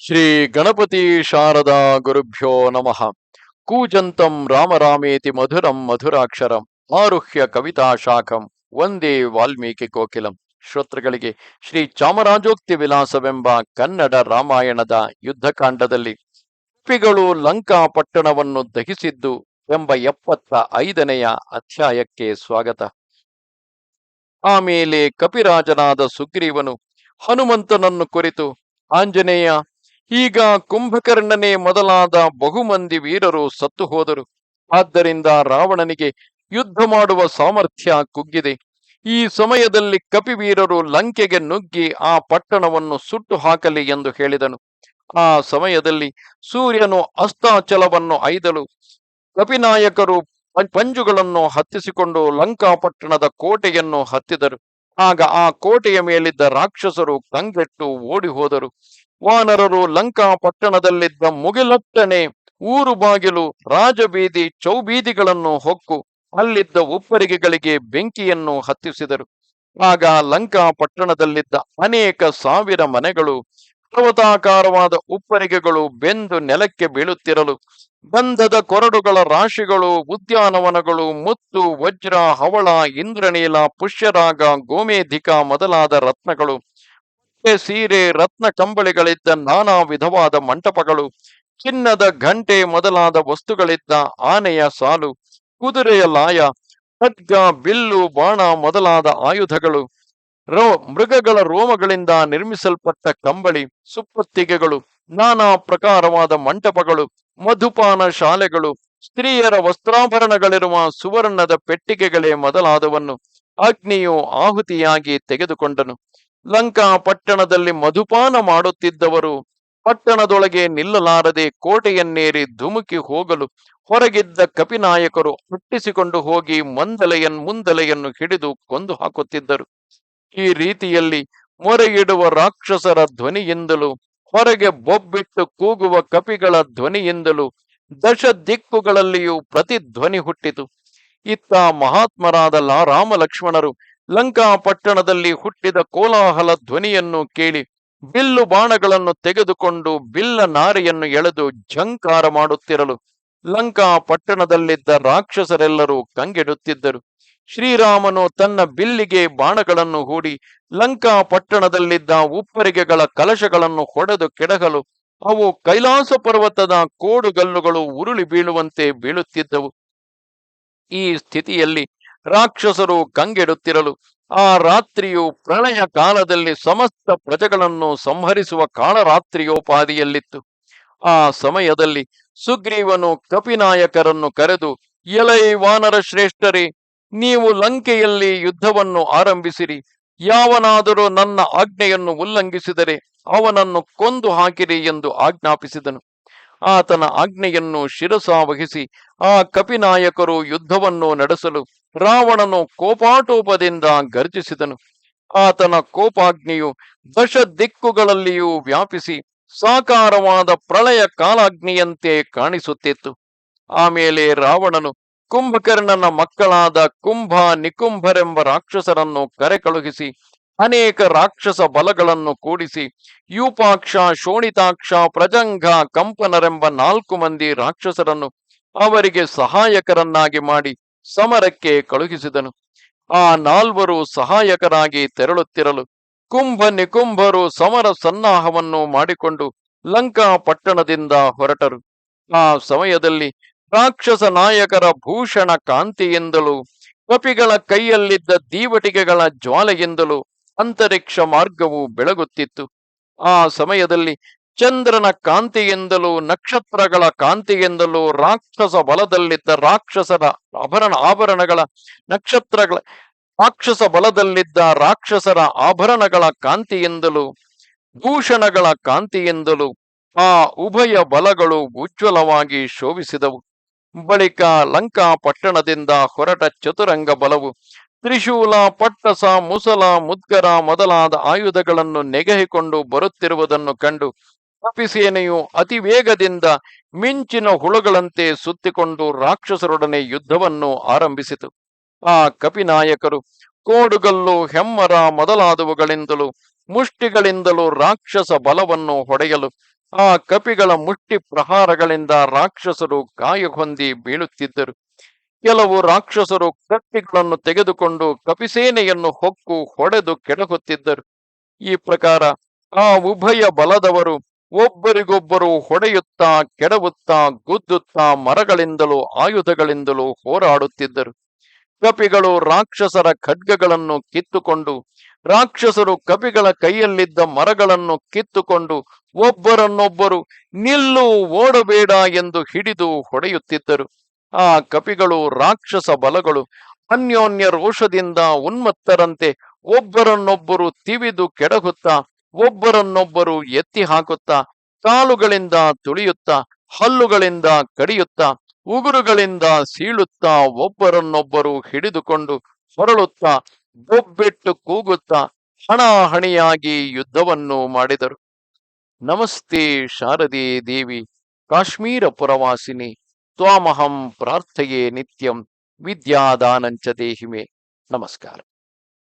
ಶ್ರೀ ಗಣಪತಿ ಶಾರದಾ ಗುರುಭ್ಯೋ ನಮಃ. ಕೂಜಂತಂ ರಾಮರಾಮೇತಿ ಮಧುರಂ ಮಧುರಾಕ್ಷರಂ ಆರುಹ್ಯ ಕವಿತಾ ಶಾಖಂ ಒಂದೇ ವಾಲ್ಮೀಕಿ ಕೋಕಿಲಂ. ಶ್ರೋತೃಗಳಿಗೆ ಶ್ರೀ ಚಾಮರಾಜೋಕ್ತಿ ವಿಲಾಸವೆಂಬ ಕನ್ನಡ ರಾಮಾಯಣದ ಯುದ್ಧಕಾಂಡದಲ್ಲಿ ಕಪಿಗಳು ಲಂಕಾ ಪಟ್ಟಣವನ್ನು ದಹಿಸಿದ್ದು ಎಂಬ ಎಪ್ಪತ್ತ ಐದನೆಯ ಅಧ್ಯಾಯಕ್ಕೆ ಸ್ವಾಗತ. ಆಮೇಲೆ ಕಪಿರಾಜನಾದ ಸುಗ್ರೀವನು ಹನುಮಂತನನ್ನು ಕುರಿತು ಆಂಜನೇಯ ಈಗ ಕುಂಭಕರ್ಣನೇ ಮೊದಲಾದ ಬಹುಮಂದಿ ವೀರರು ಸತ್ತು ಹೋದರು. ಆದ್ದರಿಂದ ರಾವಣನಿಗೆ ಯುದ್ಧ ಮಾಡುವ ಸಾಮರ್ಥ್ಯ ಕುಗ್ಗಿದೆ. ಈ ಸಮಯದಲ್ಲಿ ಕಪಿವೀರರು ಲಂಕೆಗೆ ನುಗ್ಗಿ ಆ ಪಟ್ಟಣವನ್ನು ಸುಟ್ಟು ಹಾಕಲಿ ಎಂದು ಹೇಳಿದನು. ಆ ಸಮಯದಲ್ಲಿ ಸೂರ್ಯನು ಅಸ್ತಾಚಲವನ್ನು ಐದಲು, ಕಪಿನಾಯಕರು ಪಂಜುಗಳನ್ನು ಹತ್ತಿಸಿಕೊಂಡು ಲಂಕಾಪಟ್ಟಣದ ಕೋಟೆಯನ್ನು ಹತ್ತಿದರು. ಆಗ ಆ ಕೋಟೆಯ ಮೇಲಿದ್ದ ರಾಕ್ಷಸರು ಕಂಗೆಟ್ಟು ಓಡಿ ಹೋದರು. ವಾನರರು ಲಂಕಾ ಪಟ್ಟಣದಲ್ಲಿದ್ದ ಮುಗಿಲಟ್ಟನೆ ಊರು ಬಾಗಿಲು ರಾಜಬೀದಿ ಚೌಬೀದಿಗಳನ್ನು ಹೊಕ್ಕು ಅಲ್ಲಿದ್ದ ಉಪ್ಪರಿಗೆಗಳಿಗೆ ಬೆಂಕಿಯನ್ನು ಹತ್ತಿಸಿದರು. ಆಗ ಲಂಕಾ ಪಟ್ಟಣದಲ್ಲಿದ್ದ ಅನೇಕ ಸಾವಿರ ಮನೆಗಳು ಪರ್ವತಾಕಾರವಾದ ಉಪ್ಪರಿಗೆಗಳು ಬೆಂದು ನೆಲಕ್ಕೆ ಬೀಳುತ್ತಿರಲು ಗಂಧದ ಕೊರಡುಗಳ ರಾಶಿಗಳು, ಉದ್ಯಾನವನಗಳು, ಮುತ್ತು, ವಜ್ರ, ಹವಳ, ಇಂದ್ರನೀಲ, ಪುಷ್ಯರಾಗ, ಗೋಮೇಧಿಕ ಮೊದಲಾದ ರತ್ನಗಳು ಸೀರೆ, ರತ್ನ ಕಂಬಳಿಗಳಿದ್ದ ನಾನಾ ವಿಧವಾದ ಮಂಟಪಗಳು, ಚಿನ್ನದ ಘಂಟೆ ಮೊದಲಾದ ವಸ್ತುಗಳಿದ್ದ ಆನೆಯ ಸಾಲು, ಕುದುರೆಯ ಲಾಯ, ಖಡ್ಗ, ಬಿಲ್ಲು, ಬಾಣ ಮೊದಲಾದ ಆಯುಧಗಳು ರೋ, ಮೃಗಗಳ ರೋಮಗಳಿಂದ ನಿರ್ಮಿಸಲ್ಪಟ್ಟ ಕಂಬಳಿ, ಸುಪ್ಪತ್ತಿಗೆಗಳು, ನಾನಾ ಪ್ರಕಾರವಾದ ಮಂಟಪಗಳು, ಮಧುಪಾನ ಶಾಲೆಗಳು, ಸ್ತ್ರೀಯರ ವಸ್ತ್ರಾಭರಣಗಳಿರುವ ಸುವರ್ಣದ ಪೆಟ್ಟಿಗೆಗಳೇ ಮೊದಲಾದವನ್ನು ಅಗ್ನಿಯು ಆಹುತಿಯಾಗಿ ತೆಗೆದುಕೊಂಡನು. ಲಂಕಾ ಪಟ್ಟಣದಲ್ಲಿ ಮಧುಪಾನ ಮಾಡುತ್ತಿದ್ದವರು ಪಟ್ಟಣದೊಳಗೆ ನಿಲ್ಲಲಾರದೆ ಕೋಟೆಯನ್ನೇರಿ ಧುಮುಕಿ ಹೋಗಲು ಹೊರಗಿದ್ದ ಕಪಿನಾಯಕರು ಹುಟ್ಟಿಸಿಕೊಂಡು ಹೋಗಿ ಮಂದಲೆಯನ್, ಮುಂದಲೆಯನ್ನು ಹಿಡಿದು ಕೊಂದು ಹಾಕುತ್ತಿದ್ದರು ಈ ರೀತಿಯಲ್ಲಿ ಮೊರೆಗಿಡುವ ರಾಕ್ಷಸರ ಧ್ವನಿಯಿಂದಲೂ, ಹೊರಗೆ ಬೊಬ್ಬಿಟ್ಟು ಕೂಗುವ ಕಪಿಗಳ ಧ್ವನಿಯಿಂದಲೂ ದಶ ದಿಕ್ಕುಗಳಲ್ಲಿಯೂ ಪ್ರತಿಧ್ವನಿ ಹುಟ್ಟಿತು. ಇತ್ತ ಮಹಾತ್ಮರಾದ ಲಾ ರಾಮ ಲಕ್ಷ್ಮಣರು ಲಂಕಾ ಪಟ್ಟಣದಲ್ಲಿ ಹುಟ್ಟಿದ ಕೋಲಾಹಲ ಧ್ವನಿಯನ್ನು ಕೇಳಿ, ಬಿಲ್ಲು ಬಾಣಗಳನ್ನು ತೆಗೆದುಕೊಂಡು ಬಿಲ್ಲ ನಾರಿಯನ್ನು ಎಳೆದು ಝಂಕಾರ ಮಾಡುತ್ತಿರಲು ಲಂಕಾ ಪಟ್ಟಣದಲ್ಲಿದ್ದ ರಾಕ್ಷಸರೆಲ್ಲರೂ ಕಂಗೆಡುತ್ತಿದ್ದರು. ಶ್ರೀರಾಮನು ತನ್ನ ಬಿಲ್ಲಿಗೆ ಬಾಣಗಳನ್ನು ಹೂಡಿ ಲಂಕಾ ಪಟ್ಟಣದಲ್ಲಿದ್ದ ಉಪ್ಪರಿಗೆಗಳ ಕಲಶಗಳನ್ನು ಹೊಡೆದು ಕೆಡಗಲು ಅವು ಕೈಲಾಸ ಪರ್ವತದ ಕೋಡುಗಲ್ಲುಗಳು ಉರುಳಿ ಬೀಳುವಂತೆ ಬೀಳುತ್ತಿದ್ದವು. ಈ ಸ್ಥಿತಿಯಲ್ಲಿ ರಾಕ್ಷಸರು ಕಂಗೆಡುತ್ತಿರಲು ಆ ರಾತ್ರಿಯು ಪ್ರಳಯ ಕಾಲದಲ್ಲಿ ಸಮಸ್ತ ಪ್ರಜೆಗಳನ್ನು ಸಂಹರಿಸುವ ಕಾಳರಾತ್ರಿಯೋಪಾದಿಯಲ್ಲಿತ್ತು. ಆ ಸಮಯದಲ್ಲಿ ಸುಗ್ರೀವನು ಕಪಿನಾಯಕರನ್ನು ಕರೆದು, ಎಲೈ ವಾನರ ಶ್ರೇಷ್ಠರೇ ನೀವು ಲಂಕೆಯಲ್ಲಿ ಯುದ್ಧವನ್ನು ಆರಂಭಿಸಿರಿ. ಯಾವನಾದರೂ ನನ್ನ ಆಜ್ಞೆಯನ್ನು ಉಲ್ಲಂಘಿಸಿದರೆ ಅವನನ್ನು ಕೊಂದು ಹಾಕಿರಿ ಎಂದು ಆಜ್ಞಾಪಿಸಿದನು. ಆತನ ಆಜ್ಞೆಯನ್ನು ಶಿರಸಾವಹಿಸಿ ಆ ಕಪಿನಾಯಕರು ಯುದ್ಧವನ್ನು ನಡೆಸಲು ರಾವಣನು ಕೋಪಾಟೋಪದಿಂದ ಗರ್ಜಿಸಿದನು. ಆತನ ಕೋಪಾಗ್ನಿಯು ದಶ ದಿಕ್ಕುಗಳಲ್ಲಿಯೂ ವ್ಯಾಪಿಸಿ ಸಾಕಾರವಾದ ಪ್ರಳಯ ಕಾಲಾಗ್ನಿಯಂತೆ ಕಾಣಿಸುತ್ತಿತ್ತು. ಆಮೇಲೆ ರಾವಣನು ಕುಂಭಕರ್ಣನ ಮಕ್ಕಳಾದ ಕುಂಭ ನಿಕುಂಭರೆಂಬ ರಾಕ್ಷಸರನ್ನು ಕರೆ ಕಳುಹಿಸಿ, ಅನೇಕ ರಾಕ್ಷಸ ಬಲಗಳನ್ನು ಕೂಡಿಸಿ, ಯೂಪಾಕ್ಷ, ಶೋಣಿತಾಕ್ಷ, ಪ್ರಜಂಗ, ಕಂಪನರೆಂಬ ನಾಲ್ಕು ಮಂದಿ ರಾಕ್ಷಸರನ್ನು ಅವರಿಗೆ ಸಹಾಯಕರನ್ನಾಗಿ ಮಾಡಿ ಸಮರಕ್ಕೆ ಕಳುಹಿಸಿದನು. ಆ ನಾಲ್ವರು ಸಹಾಯಕರಾಗಿ ತೆರಳುತ್ತಿರಲು ಕುಂಭ ನಿಕುಂಭರು ಸಮರ ಸನ್ನಾಹವನ್ನು ಮಾಡಿಕೊಂಡು ಲಂಕಾ ಪಟ್ಟಣದಿಂದ ಹೊರಟರು. ಆ ಸಮಯದಲ್ಲಿ ರಾಕ್ಷಸ ನಾಯಕರ ಭೂಷಣ ಕಾಂತಿಯಿಂದಲೂ, ಕಪಿಗಳ ಕೈಯಲ್ಲಿದ್ದ ದೀವಟಿಗೆಗಳ ಜ್ವಾಲೆಯಿಂದಲೂ ಅಂತರಿಕ್ಷ ಮಾರ್ಗವು ಬೆಳಗುತ್ತಿತ್ತು. ಆ ಸಮಯದಲ್ಲಿ ಚಂದ್ರನ ಕಾಂತಿಯಿಂದಲೂ, ನಕ್ಷತ್ರಗಳ ಕಾಂತಿಯಿಂದಲೂ, ರಾಕ್ಷಸ ಬಲದಲ್ಲಿದ್ದ ರಾಕ್ಷಸರ ಆಭರಣ, ಆಭರಣಗಳ ನಕ್ಷತ್ರಗಳ, ರಾಕ್ಷಸ ಬಲದಲ್ಲಿದ್ದ ರಾಕ್ಷಸರ ಆಭರಣಗಳ ಕಾಂತಿಯಿಂದಲೂ, ಭೂಷಣಗಳ ಕಾಂತಿಯಿಂದಲೂ ಆ ಉಭಯ ಬಲಗಳು ಉಜ್ವಲವಾಗಿ ಶೋಭಿಸಿದವು. ಬಳಿಕ ಲಂಕಾ ಪಟ್ಟಣದಿಂದ ಹೊರಟ ಚತುರಂಗ ಬಲವು. ತ್ರಿಶೂಲ, ಪಟ್ಟಸ, ಮುಸಲ, ಮುದ್ಗರ ಮೊದಲಾದ ಆಯುಧಗಳನ್ನು ನೆಗೆಹಿಕೊಂಡು ಬರುತ್ತಿರುವುದನ್ನು ಕಂಡು ಕಪಿಸೇನೆಯು ಅತಿ ವೇಗದಿಂದ ಮಿಂಚಿನ ಹುಳುಗಳಂತೆ ಸುತ್ತಿಕೊಂಡು ರಾಕ್ಷಸರೊಡನೆ ಯುದ್ಧವನ್ನು ಆರಂಭಿಸಿತು. ಆ ಕಪಿನಾಯಕರು ಕೋಡುಗಲ್ಲು, ಹೆಮ್ಮರ ಮೊದಲಾದವುಗಳಿಂದಲೂ ಮುಷ್ಟಿಗಳಿಂದಲೂ ರಾಕ್ಷಸ ಬಲವನ್ನು ಹೊಡೆಯಲು ಆ ಕಪಿಗಳ ಮುಟ್ಟಿ ಪ್ರಹಾರಗಳಿಂದ ರಾಕ್ಷಸರು ಗಾಯ ಹೊಂದಿ ಬೀಳುತ್ತಿದ್ದರು. ಕೆಲವು ರಾಕ್ಷಸರು ಕತ್ತಿಗಳನ್ನು ತೆಗೆದುಕೊಂಡು ಕಪಿಸೇನೆಯನ್ನು ಹೊಕ್ಕು ಹೊಡೆದು ಕೆಡಹುತ್ತಿದ್ದರು. ಈ ಪ್ರಕಾರ ಆ ಉಭಯ ಬಲದವರು ಒಬ್ಬರಿಗೊಬ್ಬರು ಹೊಡೆಯುತ್ತಾ ಕೆಡವುತ್ತಾ ಗುದ್ದುತ್ತಾ ಮರಗಳಿಂದಲೂ ಆಯುಧಗಳಿಂದಲೂ ಹೋರಾಡುತ್ತಿದ್ದರು. ಕಪಿಗಳು ರಾಕ್ಷಸರ ಖಡ್ಗಗಳನ್ನು ಕಿತ್ತುಕೊಂಡು ರಾಕ್ಷಸರು ಕಪಿಗಳ ಕೈಯಲ್ಲಿದ್ದ ಮರಗಳನ್ನು ಕಿತ್ತುಕೊಂಡು ಒಬ್ಬರನ್ನೊಬ್ಬರು ನಿಲ್ಲು ಓಡಬೇಡ ಎಂದು ಹಿಡಿದು ಹೊಡೆಯುತ್ತಿದ್ದರು. ಆ ಕಪಿಗಳು ರಾಕ್ಷಸ ಬಲಗಳು ಅನ್ಯೋನ್ಯ ರೋಷದಿಂದ ಉನ್ಮತ್ತರಂತೆ ಒಬ್ಬರನ್ನೊಬ್ಬರು ತಿವಿದು ಕೆಡಗುತ್ತಾ ಒಬ್ಬರನ್ನೊಬ್ಬರು ಎತ್ತಿ ಹಾಕುತ್ತಾ, ಕಾಲುಗಳಿಂದ ತುಳಿಯುತ್ತಾ, ಹಲ್ಲುಗಳಿಂದ ಕಡಿಯುತ್ತಾ, ಉಗುರುಗಳಿಂದ ಸೀಳುತ್ತಾ ಒಬ್ಬರನ್ನೊಬ್ಬರು ಹಿಡಿದುಕೊಂಡು ಹೊರಳುತ್ತಾ ಬೊಬ್ಬೆಟ್ಟು ಕೂಗುತ್ತಾ ಹಣಾಹಣಿಯಾಗಿ ಯುದ್ಧವನ್ನು ಮಾಡಿದರು. ನಮಸ್ತೆ ಶಾರದೆ ದೇವಿ, ಕಾಶ್ಮೀರ ಪುರವಾಸಿನಿ, ತ್ವಾಮಹಂ ಪ್ರಾರ್ಥೆಯೇ ನಿತ್ಯಂ, ವಿದ್ಯಾದಾನಂಚ ದೇಹಿಮೆ. ನಮಸ್ಕಾರ.